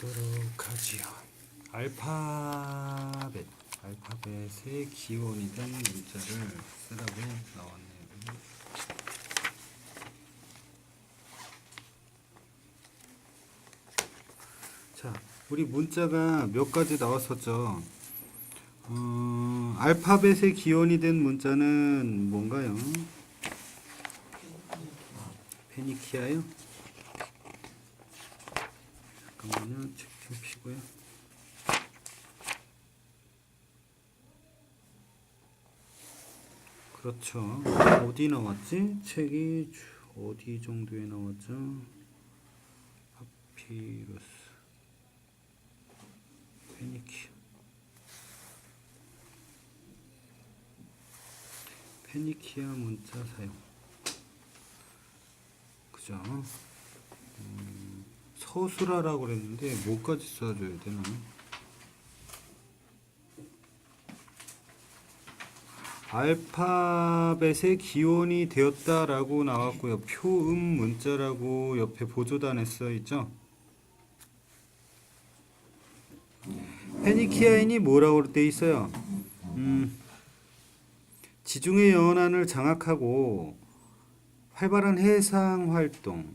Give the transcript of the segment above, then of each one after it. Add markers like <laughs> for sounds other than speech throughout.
보도록 하지요. 알파벳, 알파벳의 기원이 된 문자를 쓰라고 나왔네요. 자, 우리 문자가 몇 가지 나왔었죠. 어, 알파벳의 기원이 된 문자는 뭔가요? 페니키아요? 잠깐만요. 책 좀 피고요. 그렇죠. 어디 나왔지? 책이 주- 어디 정도에 나왔죠? 파피루스, 페니키아. 페니키아 문자 사용. 그죠? 음, 서술하라고 그랬는데 뭐까지 써줘야 되나? 알파벳의 기원이 되었다라고 나왔고요. 표음 문자라고 옆에 보조단에 써 있죠. 페니키아인이 뭐라고 돼 있어요? 음, 지중해 연안을 장악하고 활발한 해상 활동.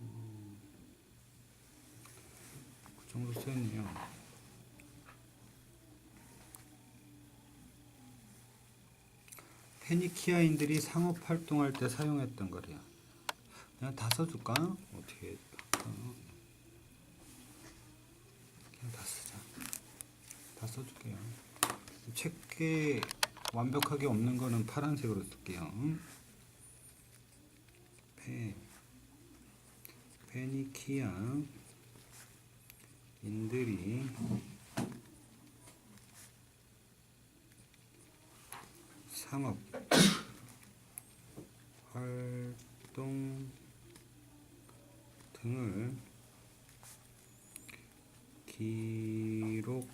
음, 그 정도 써있네요. 페니키아인들이 상업 활동할 때 사용했던 거래요. 그냥 다 써줄까? 어떻게 할까? 그냥 다 쓰자. 다 써줄게요. 책에 완벽하게 없는 거는 파란색으로 쓸게요. 페 페니키아 인들이 상업 활동 등을 기록할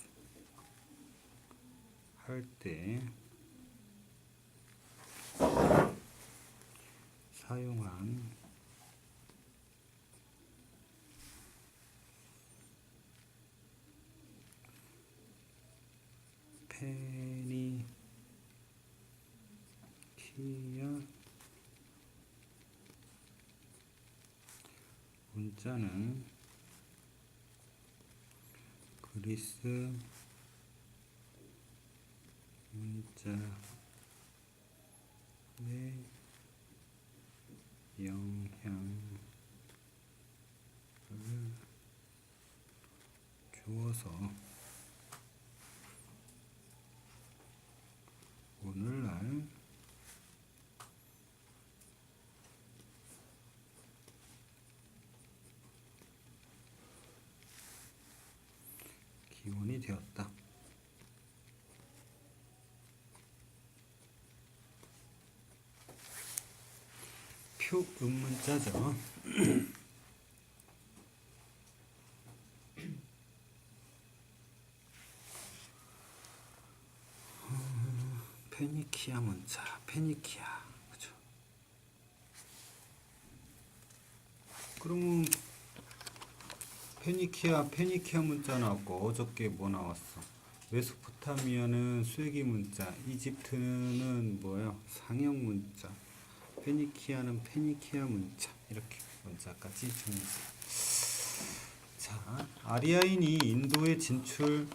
때 사용한 페니 키야 문자는 그리스 문자의 영향을 주어서 오늘날 기원이 되었다. 표 음문자죠. 음, <clears throat> 페니키아 문자, 페니키아, 그죠? 그러면 페니키아, 페니키아 문자 나왔고 어저께 뭐 나왔어? 메소포타미아는 수액이 문자, 이집트는 뭐예요? 상형 문자, 페니키아는 페니키아 문자 이렇게 문자까지 정리. 자, 아리아인이 인도에 진출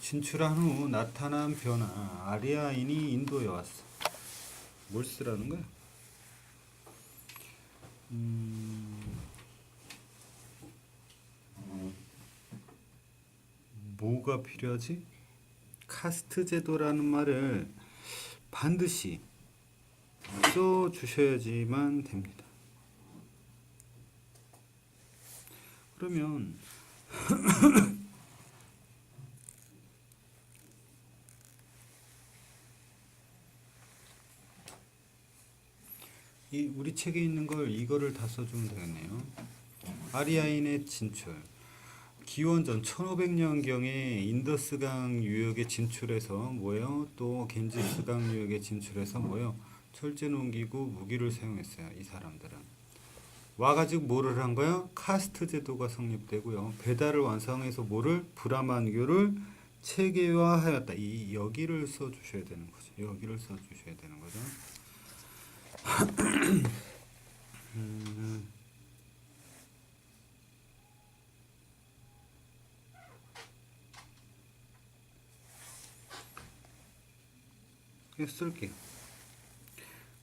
진출한 후 나타난 변화. 아리아인이 인도에 왔어. 뭘 쓰라는 거야? 음, 뭐가 필요하지? 카스트 제도라는 말을 반드시 써 주셔야지만 됩니다. 그러면 <clears throat> 이 우리 책에 있는 걸 이거를 다 써주면 되겠네요. 아리아인의 진출. 기원전 1500년경에 인더스강 유역에 진출해서 뭐요? 또 겐지스강 유역에 진출해서 뭐요? 철제는 옮기고 무기를 사용했어요. 이 사람들은 와가지고 뭐를 한 거야? 카스트 제도가 성립되고요. 배달을 완성해서 뭐를 브라만교를 체계화하였다. 이 여기를 써주셔야 되는 거죠. 여기를 써주셔야 되는 거죠. 음. 쓸게요.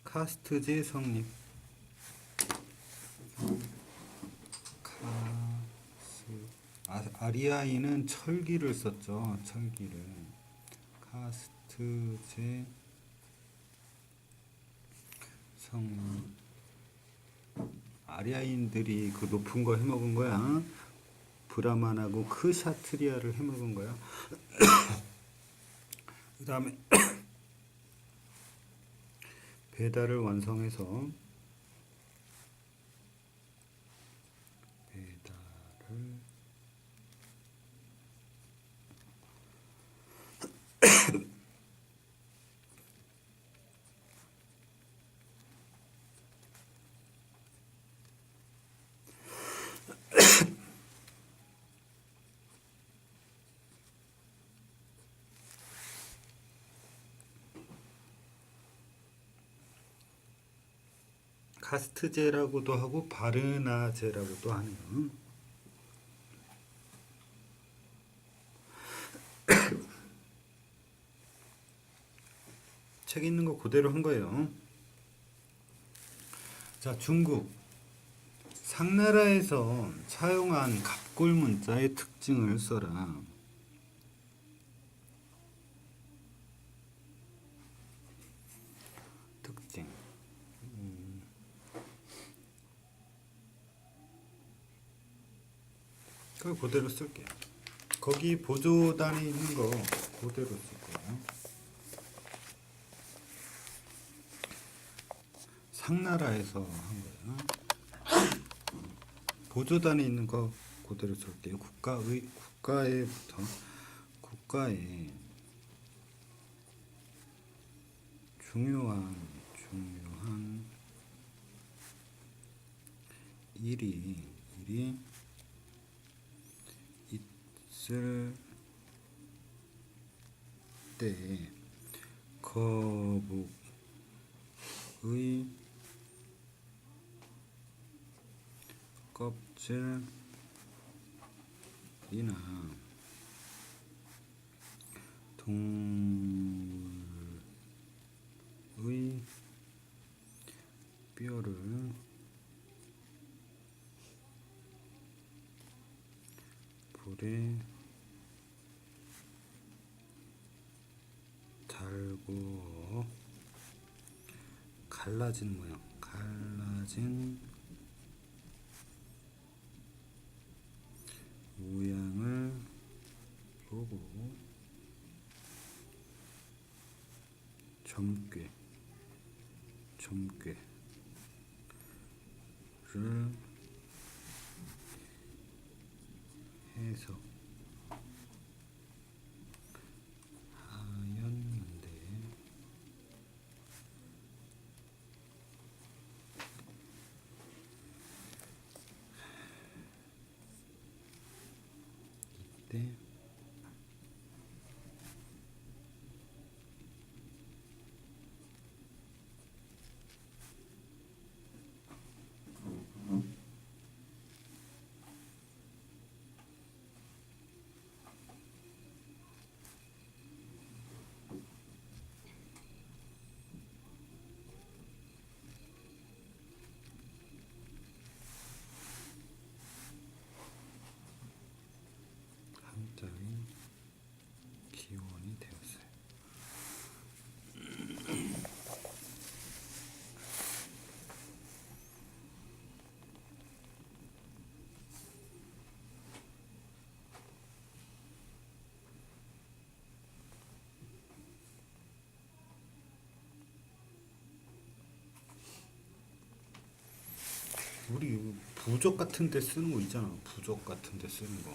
카스트제 성립. 카스 아, 아리아이는 철기를 썼죠. 철기를 카스트제 성립. 아리아인들이 그 높은 거 해먹은 거야. 브라만하고 크샤트리아를 해먹은 거야. <coughs> 그 다음에 <coughs> 배달을 완성해서 배달을 카스트제라고도 하고 바르나제라고도 하네요. <coughs> 책 있는 거 그대로 한 거예요. 자, 중국 상나라에서 사용한 갑골 문자의 특징을 써라. 특징. 그걸 그대로 쓸게요. 거기 보조단에 있는 거 그대로 쓸 거예요. 상나라에서 한 거예요. 보조단에 있는 거 그대로 쓸게요. 국가의 국가에부터 국가의 중요한 중요한 일이 일이 있을 때 거북의 껍질이나 동물의 뼈를 불에 달고 갈라진 모양. 갈라진 모양을 보고 점괘 점괘를 해서 우리 부적 같은 데 쓰는 거 있잖아. 부적 같은 데 쓰는 거.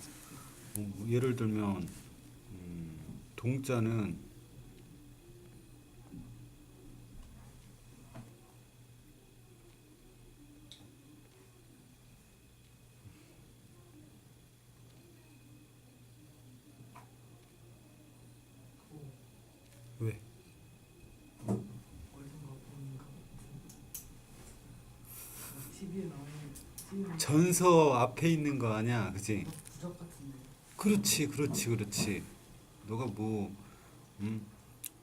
뭐, 뭐 예를 들면 음, 동자는 왜? 전서 앞에 있는 거 아니야, 그지? 그렇지, 그렇지, 그렇지. 너가 뭐, 음,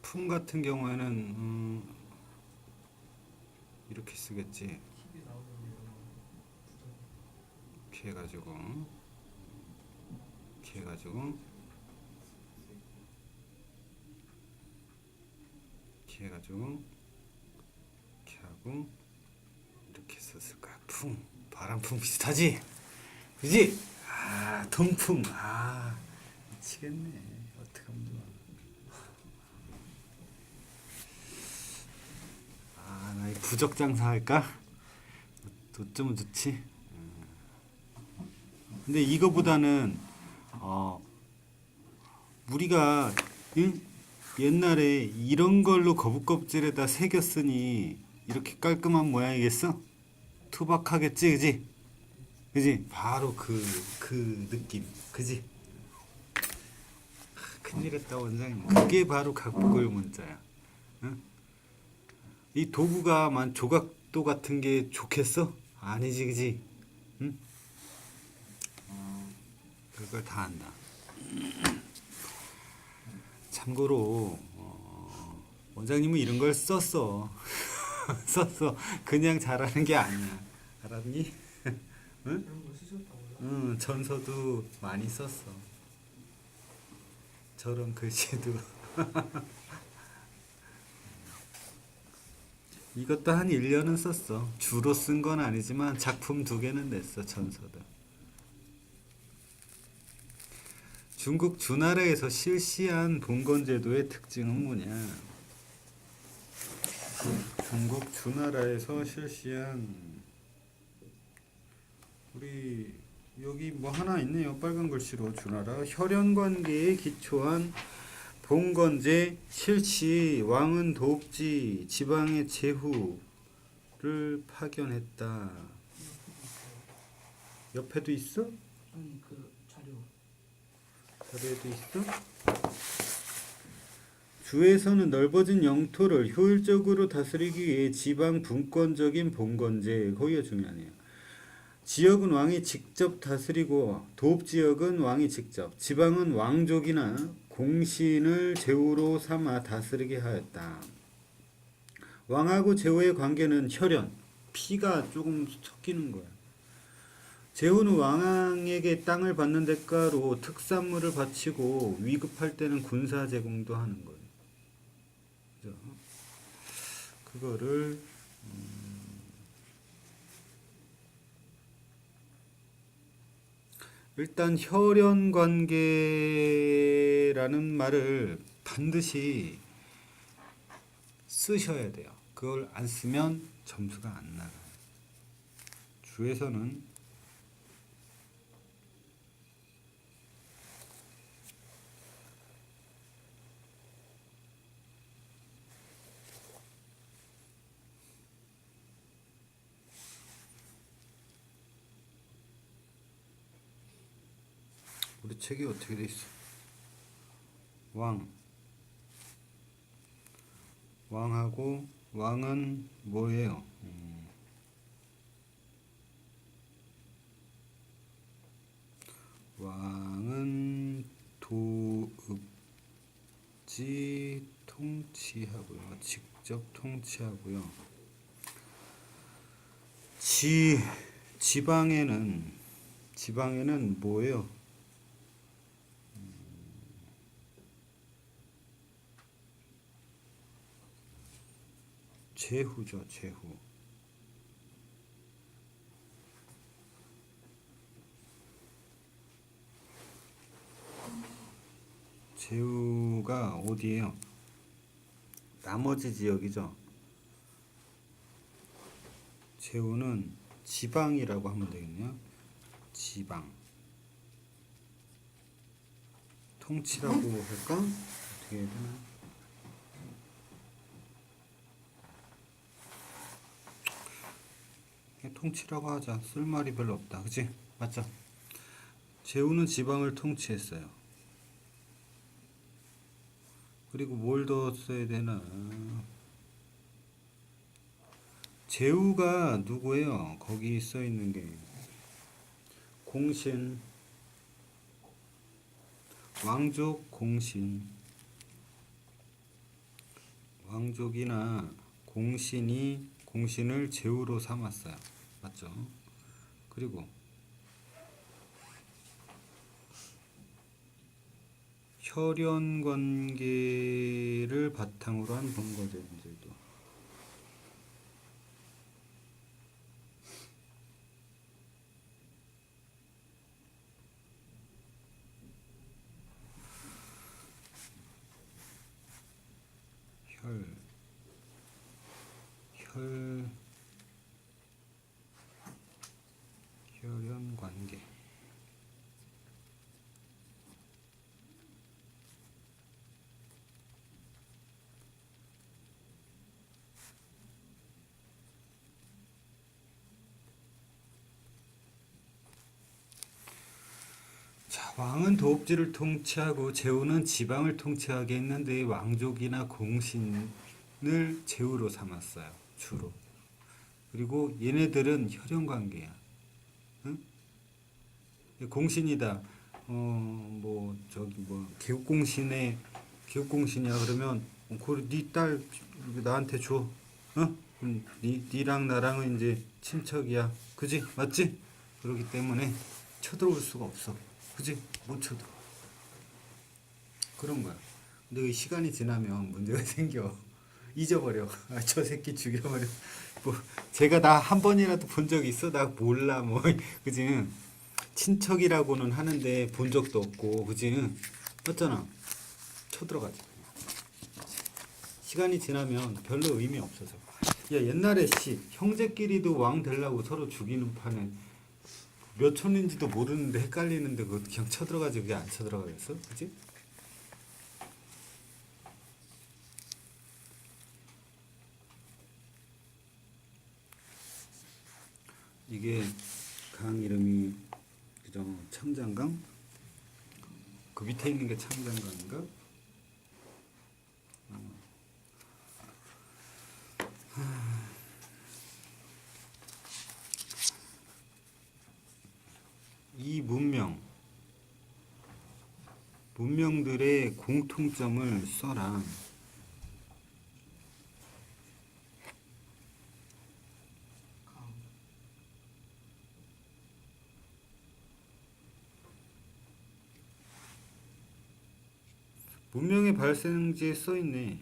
품 같은 경우에는 음, 이렇게 쓰겠지. 이렇게 해가지고, 이렇게 해가지고, 이렇게 해가지고, 이렇게 하고, 이렇게 썼을 거야. 풍, 바람풍 비슷하지? 그지? 아, 통풍. 아, 미치겠네. 어떡하면 좋아. 아, 나 이 부적 장사 할까? 어쩌면 좋지? 음. 근데 이거보다는 어 우리가 응? 옛날에 이런 걸로 거북껍질에다 새겼으니 이렇게 깔끔한 모양이겠어? 투박하겠지, 그지? 그지? 바로 그, 그 느낌, 그지? 하, 큰일 했다 원장님. 그게 바로 각복을 문자야. 응? 이 도구가 만 조각도 같은 게 좋겠어? 아니지, 그지? 응? 그걸 다 한다. 참고로 어, 원장님은 이런 걸 썼어. <laughs> 썼어. 그냥 잘하는 게 아니야. 알았니? <laughs> 응? 응, 전서도 많이 썼어. 저런 글씨도. <laughs> 이것도 한 1년은 썼어. 주로 쓴 건 아니지만 작품 두 개는 냈어, 전서도. 중국 주나라에서 실시한 봉건제도의 특징은 뭐냐? 중국 주나라에서 실시한 우리 여기 뭐 하나 있네요. 빨간 글씨로 주나라 혈연 관계에 기초한 봉건제 실시 왕은 도읍지 지방의 제후를 파견했다. 옆에도 있어? 아니 그 자료 자료에도 있어? 주에서는 넓어진 영토를 효율적으로 다스리기 위해 지방 분권적인 봉건제 거기가 중요하네요. 지역은 왕이 직접 다스리고 도읍 지역은 왕이 직접, 지방은 왕족이나 공신을 제후로 삼아 다스리게 하였다. 왕하고 제후의 관계는 혈연, 피가 조금 섞이는 거야. 제후는 왕에게 땅을 받는 대가로 특산물을 바치고 위급할 때는 군사 제공도 하는 거예요. 그죠? 그거를 일단 혈연 관계라는 말을 반드시 쓰셔야 돼요. 그걸 안 쓰면 점수가 안 나가요. 주에서는 책이 어떻게 돼 있어? 왕. 왕하고 왕은 뭐예요? 음. 왕은 도읍지 통치하고요. 직접 통치하고요. 지 지방에는 지방에는 뭐예요? 제후죠, 제후. 제후가 어디예요? 나머지 지역이죠. 제후는 지방이라고 하면 되겠네요. 지방. 통치라고 할까? 어떻게 해야 되나? 그냥 통치라고 하자. 쓸 말이 별로 없다. 그치? 맞죠? 제후는 지방을 통치했어요. 그리고 뭘 더 써야 되나? 제후가 누구예요? 거기 써 있는 게 공신 왕족 공신 왕족이나 공신이 공신을 제후로 삼았어요. 맞죠? 그리고 혈연 관계를 바탕으로 한 본거죠, 이제도. 혈, 혈, 혈연 관계. 자, 왕은 도읍지를 통치하고 제후는 지방을 통치하게 했는데 왕족이나 공신을 제후로 삼았어요. 주로. 그리고 얘네들은 혈연 관계야. 응? 공신이다. 어, 뭐 저기 뭐 개국 공신의 개국 공신이야 그러면 어, 그네딸 나한테 줘. 어? 그럼 니 니랑 나랑은 이제 친척이야. 그지? 맞지? 그렇기 때문에 쳐들어올 수가 없어. 그지? 못 쳐들어. 그런 거야. 근데 그 시간이 지나면 문제가 <laughs> 생겨. 잊어버려. 아, 저 새끼 죽여버려. 뭐, 제가 나 한 번이라도 본 적 있어? 나 몰라. 뭐, <laughs> 그지? 친척이라고는 하는데 본 적도 없고, 그지? 맞잖아. 쳐들어가지. 시간이 지나면 별로 의미 없어져. 야, 옛날에 씨, 형제끼리도 왕 되려고 서로 죽이는 판에 몇 촌인지도 모르는데 헷갈리는데 그거 그냥 쳐들어가지 그게 안 쳐들어가겠어? 그지? 이게 강 이름이 그죠? 청장강? 그 밑에 있는 게 청장강인가? 어. 이 문명 문명들의 공통점을 써라. 강. 문명의 발생지에 써 있네.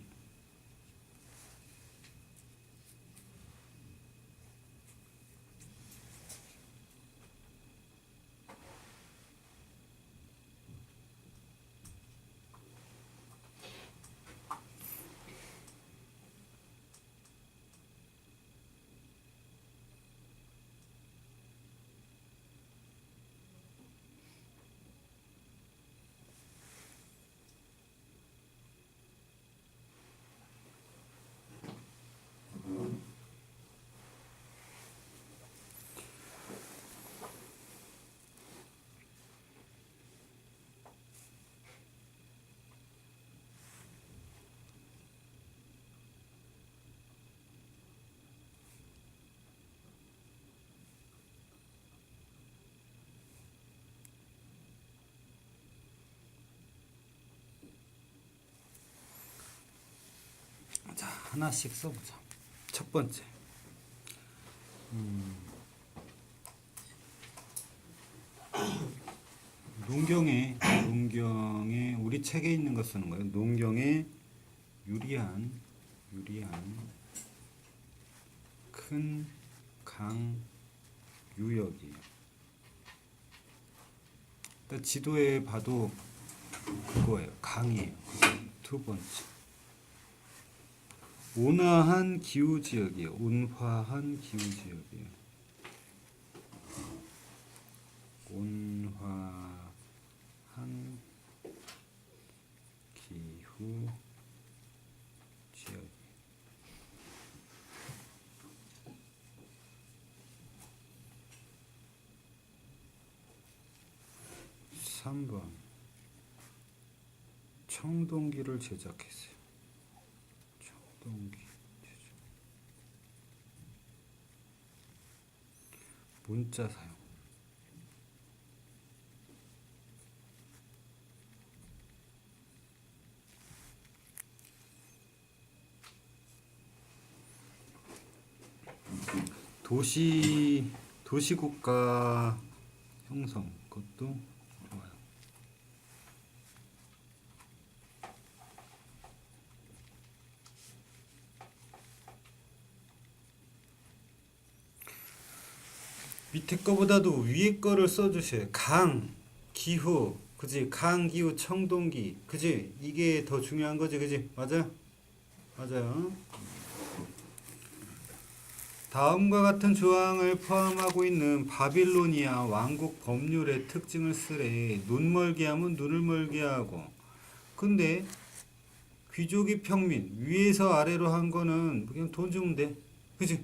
자, 하나씩 써보자. 첫 번째. 음, 농경에 농경에 우리 책에 있는 거 쓰는 거예요. 농경에 유리한 유리한 큰 강 유역이에요. 일단 지도에 봐도 그거예요. 강이에요. 두 번째. 온화한 기후 지역이에요. 온화한 기후 지역이에요. 온화한 기후 지역. 3번 청동기를 제작했어요. 청동기 제작. 문자 사용. 도시 도시국가 형성 그것도 좋아요. 밑에 거보다도 위에 거를 써주세요. 강, 기후, 그지? 강, 기후, 청동기, 그지? 이게 더 중요한 거지, 그지? 맞아요? 맞아요. 다음과 같은 조항을 포함하고 있는 바빌로니아 왕국 법률의 특징을 쓰래. 눈 멀게 하면 눈을 멀게 하고. 근데 귀족이 평민 위에서 아래로 한 거는 그냥 돈 주면 돼. 그지?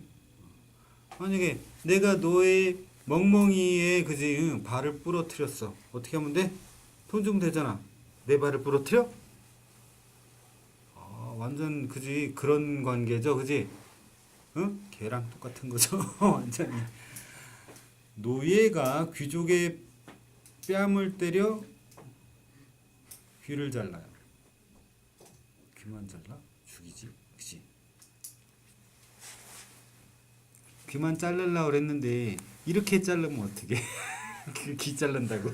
만약에 내가 너의 멍멍이에 그지 응, 발을 부러뜨렸어. 어떻게 하면 돼? 돈 주면 되잖아. 내 발을 부러뜨려? 아, 완전 그지 그런 관계죠, 그지? 응? 걔랑 똑같은 거죠, <laughs> 완전히. 노예가 귀족의 뺨을 때려 귀를 잘라요. 귀만 잘라? 죽이지, 그지? 귀만 자르려고 그랬는데 이렇게 자르면 어떻게? <laughs> 귀 자른다고?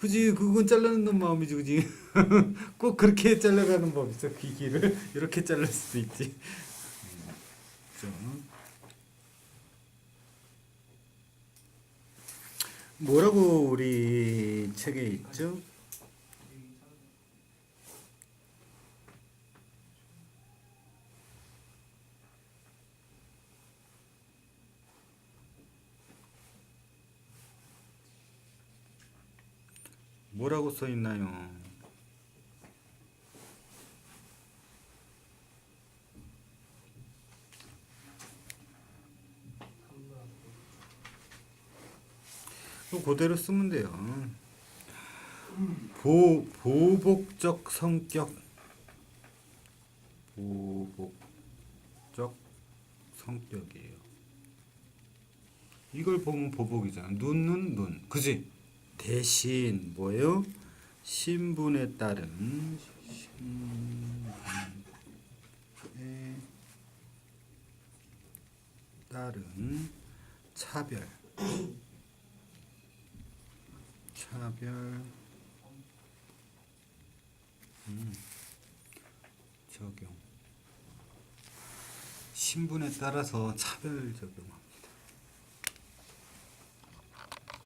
그지 그건 잘라는 마음이지 그지? <laughs> 꼭 그렇게 잘라가는 법 있어 귀 귀를 <laughs> 이렇게 자를 수도 있지. 음, 좀. 뭐라고 우리 책에 있죠? 뭐라고 써 있나요? 또 그대로 쓰면 돼요. 보 보복적 성격 보복적 성격이에요. 이걸 보면 보복이잖아. 눈은 눈, 그지? 대신 뭐예요? 신분에 따른 신분에 따른 차별 차별 음, 적용 신분에 따라서 차별 적용합니다.